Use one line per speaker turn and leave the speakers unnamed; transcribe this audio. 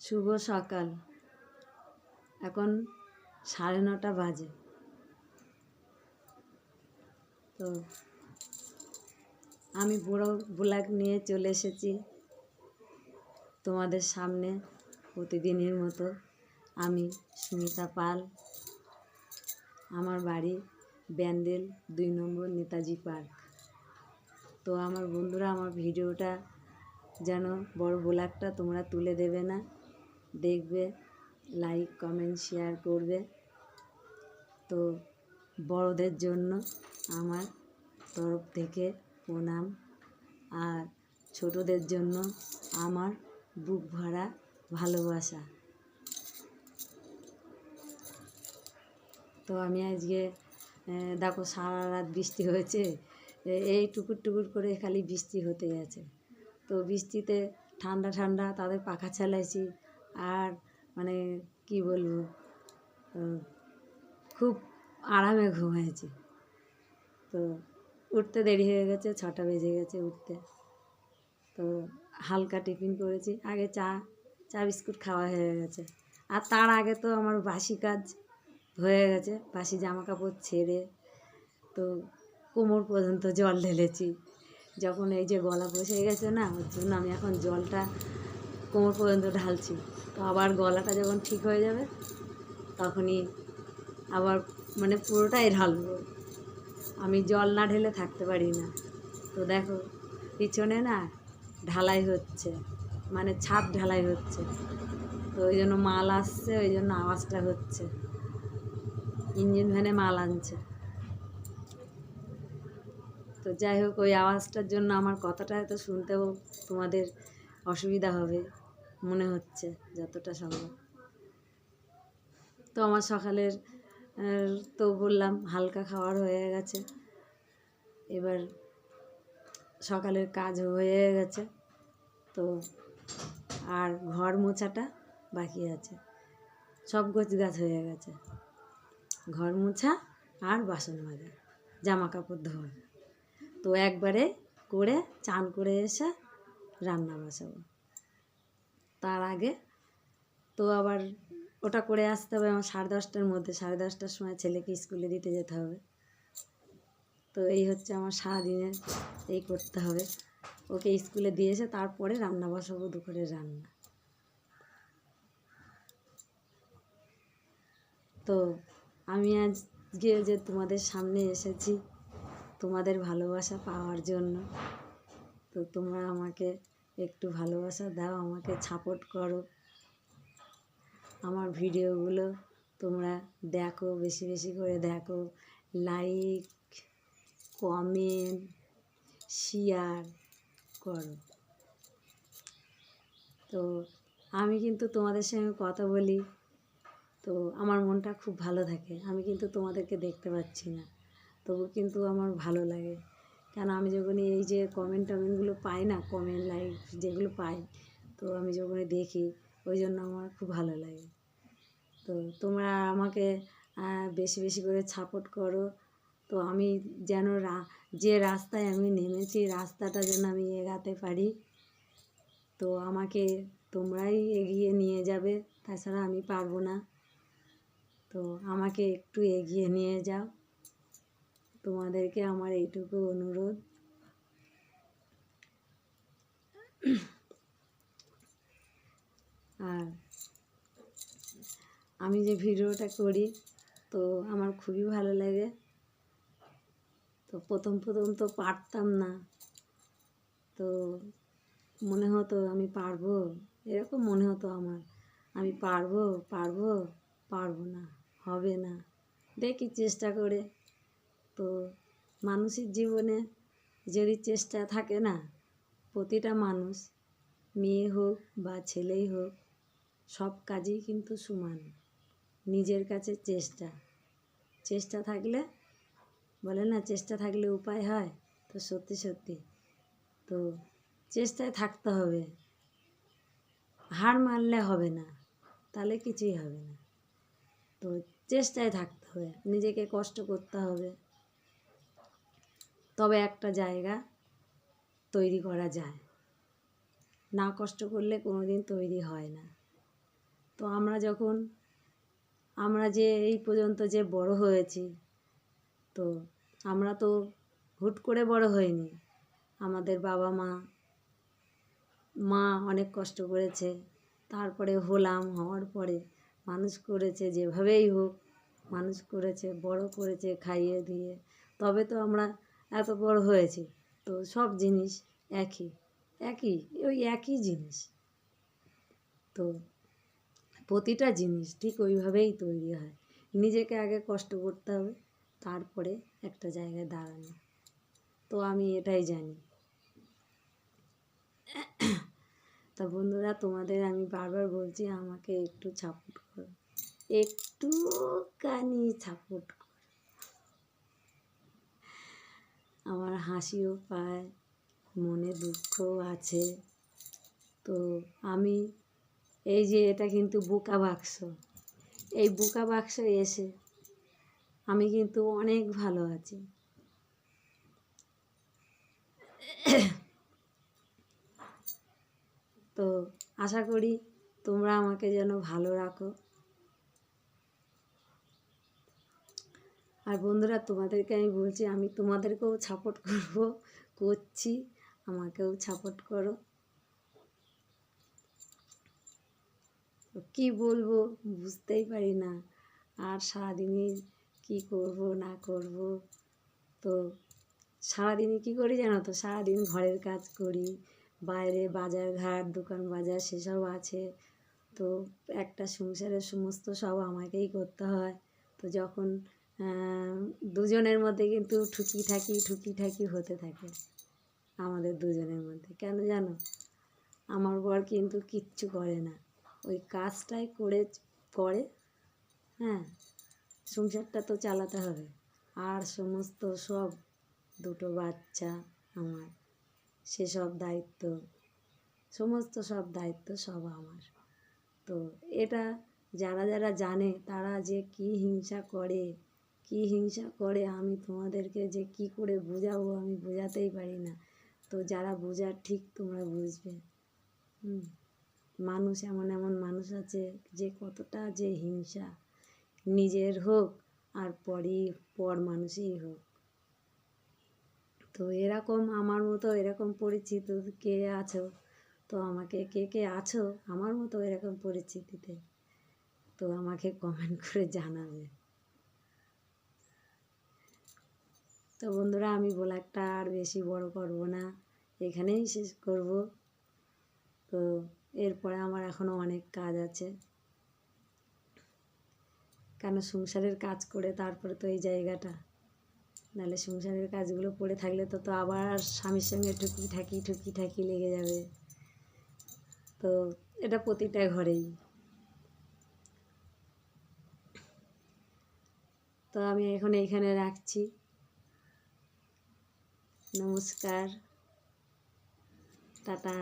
শুভ সকাল। এখন সাড়ে নটা বাজে। তো আমি বড়ো ব্লগ নিয়ে চলে এসেছি তোমাদের সামনে প্রতিদিনের মতো। আমি সুমিতা পাল। আমার বাড়ি ব্যান্ডেল দুই নম্বর নেতাজি পার্ক। তো আমার বন্ধুরা, আমার ভিডিওটা যেন বড় ব্লগটা তোমরা তুলে দেবে না। দেখবে লাইক কমেন্ট শেয়ার করবে। তো বড়দের জন্য আমার তরফ থেকে প্রণাম। আর ছোটদের জন্য আমার বুক ভরা ভালোবাসা। তো আমি আজকে দেখো সারা রাত বৃষ্টি হয়েছে। এই টুকুর টুকুর করে খালি বৃষ্টি হতে গেছে। তো বৃষ্টিতে ঠান্ডা ঠান্ডা তাদের পাখা চালাইছি। আর মানে কি বলব খুব আরামে ঘুমাইছি তো উঠতে দেরি হয়ে গেছে, ছটা বেজে গেছে উঠতে। তো হালকা টিফিন করেছি, আগে চা চা বিস্কুট খাওয়া হয়ে গেছে। আর তার আগে তো আমার বাসি কাজ হয়ে গেছে, বাসি জামা কাপড় ছেড়ে তো কোমর পর্যন্ত জল ঢেলেছি। যখন এই যে গলা বসে গেছে না, ওর জন্য আমি এখন জলটা কোমর পর্যন্ত ঢালছি। তো আবার গলাটা যখন ঠিক হয়ে যাবে, তখনই আবার মানে পুরোটাই ঢালবো। আমি জল না ঢেলে থাকতে পারি না। তো দেখো, পিছনে না ঢালাই হচ্ছে মানে ছাদ ঢালাই হচ্ছে। তো ওই জন্য মাল আসছে, ওই জন্য আওয়াজটা হচ্ছে। ইঞ্জিন ভ্যানে মাল আনছে। তো যাই হোক, ওই আওয়াজটার জন্য আমার কথাটা হয়তো শুনতেও তোমাদের অসুবিধা হবে। মনে হচ্ছে যতটা সম্ভব। তো আমার সকালের তো বললাম হালকা খাওয়ার হয়ে গেছে। এবার সকালের কাজ হয়ে গেছে। তো আর ঘর মোছাটা বাকি আছে। সব গোছ গাছ হয়ে গেছে। ঘর মোছা আর বাসন মাজা জামা কাপড় ধোয়া। তো একবারে করে চান করে এসে রান্না বসাবো। তার আগে। তো আবার ওটা করে আসতে হবে আমার সাড়ে দশটার মধ্যে। সাড়ে দশটার সময় ছেলেকে স্কুলে দিতে যেতে হবে। তো এই হচ্ছে আমার সারাদিনের এই করতে হবে। ওকে স্কুলে দিয়ে এসে তারপরে রান্না বসাবো দুপুরের রান্না। তো আমি আজকে যে তোমাদের সামনে এসেছি, তোমাদের ভালোবাসা পাওয়ার জন্য, তো তোমরা আমাকে একটু ভালোবাসা দাও, আমাকে সাপোর্ট করো। আমার ভিডিওগুলো তোমরা দেখো, বেশি বেশি করে দেখো। লাইক কমেন্ট শেয়ার করো। তো আমি কিন্তু তোমাদের সঙ্গে কথা বলি। তো আমার মনটা খুব ভালো থাকে। আমি কিন্তু তোমাদেরকে দেখতে পাচ্ছি না। তবু কিন্তু আমার ভালো লাগে। কেন আমি যখন এই যে কমেন্ট টমেন্টগুলো পাই না কমেন্ট লাইক যেগুলো পাই, তো আমি যখন দেখি, ওই জন্য আমার খুব ভালো লাগে। তো তোমরা আমাকে বেশি বেশি করে সাপোর্ট করো। তো আমি যেন যে রাস্তায় আমি নেমেছি, রাস্তাটা যেন আমি এগাতে পারি। তো আমাকে তোমরাই এগিয়ে নিয়ে যাবে, তাছাড়া আমি পারব না। তো আমাকে একটু এগিয়ে নিয়ে যাও। তোমাদেরকে আমার এইটুকু অনুরোধ। আর আমি যে ভিডিওটা করি, তো আমার খুবই ভালো লাগে। তো প্রথম প্রথম তো পারতাম না। তো মনে হতো আমি পারব, এরকম মনে হতো আমার। আমি পারব পারব পারব না, হবে না। দেখি চেষ্টা করে। তো মানুষের জীবনে যদি চেষ্টা থাকে না, প্রতিটা মানুষ, মেয়ে হোক বা ছেলেই হোক, সব কাজেই কিন্তু সমান। নিজের কাছে চেষ্টা। চেষ্টা থাকলে, বলে না, চেষ্টা থাকলে উপায় হয়, তো সত্যি সত্যি। তো চেষ্টায় থাকতে হবে। হার মানলে হবে না, তাহলে কিছুই হবে না। তো চেষ্টায় থাকতে হবে। নিজেকে কষ্ট করতে হবে। তবে একটা জায়গা তৈরি করা যায়। না কষ্ট করলে কোনো দিন তৈরি হয় না। তো আমরা যখন, আমরা যে এই পর্যন্ত যে বড় হয়েছি, তো আমরা তো হুট করে বড় হইনি। আমাদের বাবা মা মা অনেক কষ্ট করেছে। তারপরে হলাম, হওয়ার পরে মানুষ করেছে যেভাবেই হোক, মানুষ করেছে, বড় করেছে, খাইয়ে দিয়ে। তবে তো আমরা এত বড় হয়েছে। তো সব জিনিস একই একই, ওই একই জিনিস। তো প্রতিটা জিনিস ঠিক ওইভাবেই তৈরি হয়। নিজেকে আগে কষ্ট করতে হবে, তারপরে একটা জায়গায় দাঁড়ানো। তো আমি এটাই জানি। তা বন্ধুরা, তোমাদের আমি বারবার বলছি, আমাকে একটু সাপোর্ট করো। একটুখানি সাপোর্ট করো আমার হাসিও পায়, মনে দুঃখও আছে। তো আমি এই যে এটা কিন্তু বোকা বাক্স। এই বোকা বাক্স এসে আমি কিন্তু অনেক ভালো আছি। তো আশা করি তোমরা আমাকে যেন ভালো রাখো। আর বন্ধুরা, তোমাদেরকে আমি বলছি, আমি তোমাদেরকেও সাপোর্ট করব। করছি, আমাকেও সাপোর্ট করো। কী বলব, বুঝতেই পারি না। আর সারাদিনই কী করব, না করব? তো সারাদিনই কী করি জানো তো? সারাদিন ঘরের কাজ করি। বাইরে বাজার ঘাট, দোকান বাজার, সেসব আছে। তো একটা সংসারের সমস্ত সব আমাকেই করতে হয়। তো যখন দুজনের মধ্যে কিন্তু ঠুকি ঠাকি ঠুকি ঠাকি হতে থাকে। আমাদের দুজনের মধ্যে। কেন জানো? আমার বর কিন্তু কিচ্ছু করে না। ওই কাজটাই করে করে হ্যাঁ সংসারটা তো চালাতে হবে। আর সমস্ত সব দুটো বাচ্চা আমার, সেসব দায়িত্ব, সমস্ত সব দায়িত্ব সব আমার। তো এটা যারা যারা জানে তারা যে কি হিংসা করে কি হিংসা করে আমি তোমাদেরকে যে কি করে বোঝাবো আমি বোঝাতেই পারি না। তো যারা বোঝার ঠিক তোমরা বুঝবে। হুম, মানুষ এমন এমন মানুষ আছে যে কতটা যে হিংসা। নিজের হোক আর পরই, পর মানুষই হোক। তো এরকম আমার মতো এরকম পরিচিত কে আছো? তো আমাকে কে কে আছো? আমার মতো এরকম পরিস্থিতিতে তো আমাকে কমেন্ট করে জানাবে। তো বন্ধুরা, আমি ব্লগটা আর বেশি বড় করব না। এখানেই শেষ করব। তো এরপরে আমার এখনও অনেক কাজ আছে। কেন সংসারের কাজ করে তারপরে তো এই জায়গাটা। নাহলে সংসারের কাজগুলো পড়ে থাকলে তো তো আবার স্বামীর সঙ্গে ঠুকি ঠাকি ঠুকি ঠাকি লেগে যাবে। তো এটা প্রতিটা ঘরেই। তো আমি এখন এইখানে রাখছি। নমস্কার টাটা